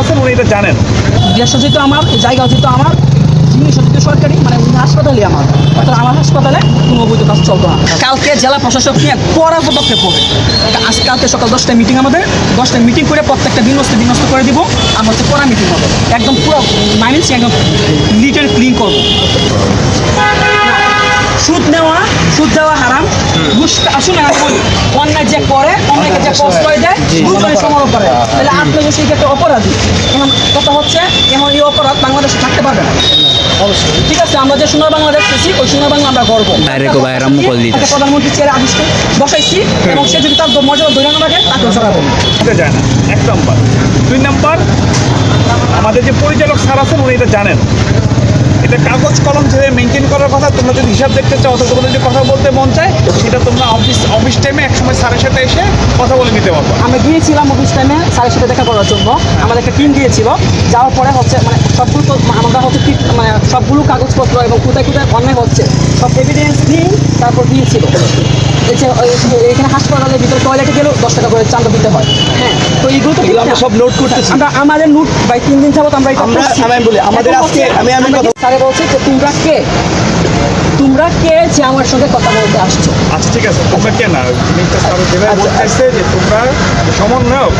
আছেন উনি এটা জানেন। যেহেতু আমার জায়গা যেহেতু আমার সরকারি মানে আমার। অর্থাৎ আমার কালকে জেলা পদক্ষেপ হবে। সকাল দশটায় মিটিং আমাদের। দশটায় মিটিং করে প্রত্যেকটা করে দিব। হচ্ছে কড়া মিটিং হবে। একদম পুরো ক্লিন করব। সুদ নেওয়া, সুদ দেওয়া হারাম। ঘুষ আসুন আমি বলি অন্যায় যে করে অন্যায়কে যে প্রশ্রয় দেয় সমারোহ করে। তাহলে আপনি যে সেই ক্ষেত্রে অপরাধী এখন কথা হচ্ছে এখন এই অপরাধ বাংলাদেশে থাকতে পারবে না। অবশ্যই। ঠিক আছে আমরা যে সোনার বাংলা দেখতেছি ওই সোনার বাংলা আমরা গর্ব বাইরে গো বাইরে আম্মু কল দিতেছে। একটা প্রধানমন্ত্রী চেয়ারে আদিষ্ট বসাইছি এবং সে যদি তার মর্যাদা ধরে না রাখে তাকে সরাবো। এটা যায় না। এক নম্বর। দুই নম্বর আমাদের যে পরিচালক স্যার আছেন উনি এটা জানেন। এটা কাগজ কলম যেভাবে মেনটেন করার কথা তোমরা যদি হিসাব দেখতে চাও অথবা তোমাদের যদি কথা বলতে মন চায় সেটা তোমরা অফিস অফিস টাইমে একসময় স্যারের সাথে এসে কথা বলে নিতে পারব। আমরা গিয়েছিলাম অফিস টাইমে স্যারের সাথে দেখা করার জন্য। আমাদের একটা টিম দিয়েছিল যাওয়ার পরে হচ্ছে মানে সবগুলো আমরা হচ্ছে মানে সবগুলো কাগজপত্র এবং কোথায় কোথায় অন্যায় হচ্ছে সব এভিডেন্স নিয়ে তারপর দিয়েছিল এই যে ওই- এখানে হাসপাতালের ভিতরে টয়লেটে গেলেও দশ টাকা করে চাঁদা দিতে হয়। হ্যাঁ তো এইগুলো তো আমরা সব নোট করতেছি। আমরা আমাদের নোট ভাই তিন দিন যাবত আমরা এটা আমরা- আমি বলি, আমাদের আজকে- আমি- আমি কথা- স্যারে বলছে যে তোমরা কে? তোমরা কে যে আমার সঙ্গে কথা বলতে আসছো? আচ্ছা ঠিক আছে তোমরা কেন জিনিসটা স্যার যেভাবে বলতেছে যে তোমরা সমন্বয়ক।